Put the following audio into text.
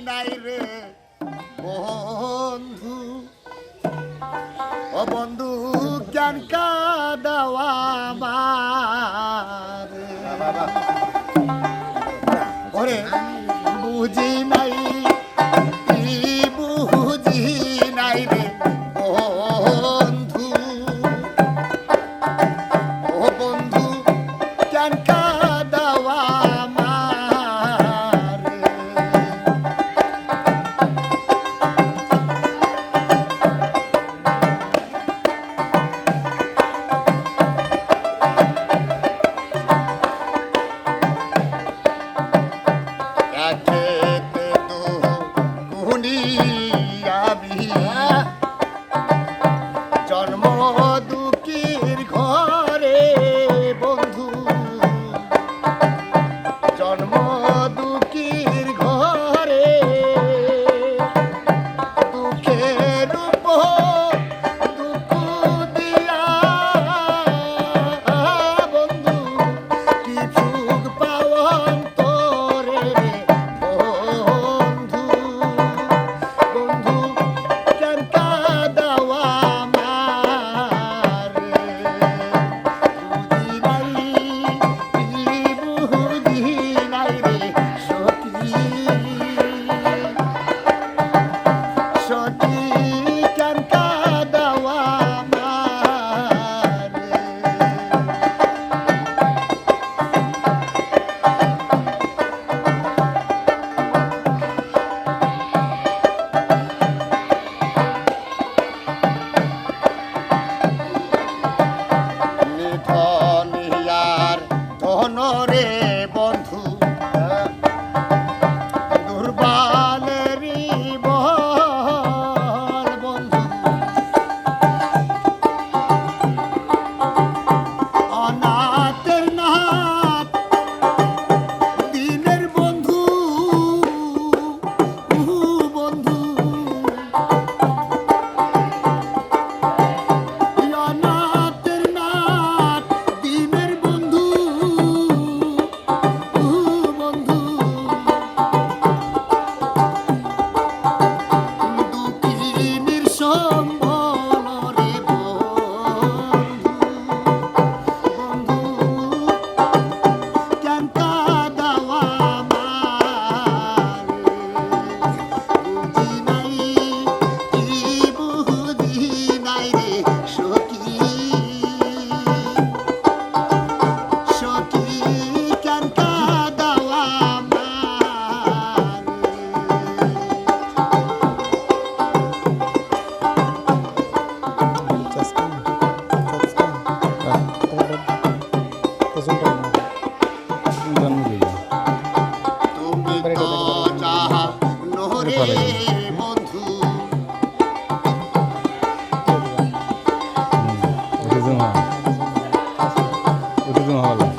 নাই রে বন্ধু। ও বন্ধু, জ্ঞান কাদে বুঝি নাই বুঝি নাই বন্ধু। ও বন্ধু, জ্ঞান কা জন্ম দুঃখী করে Tudo no rola.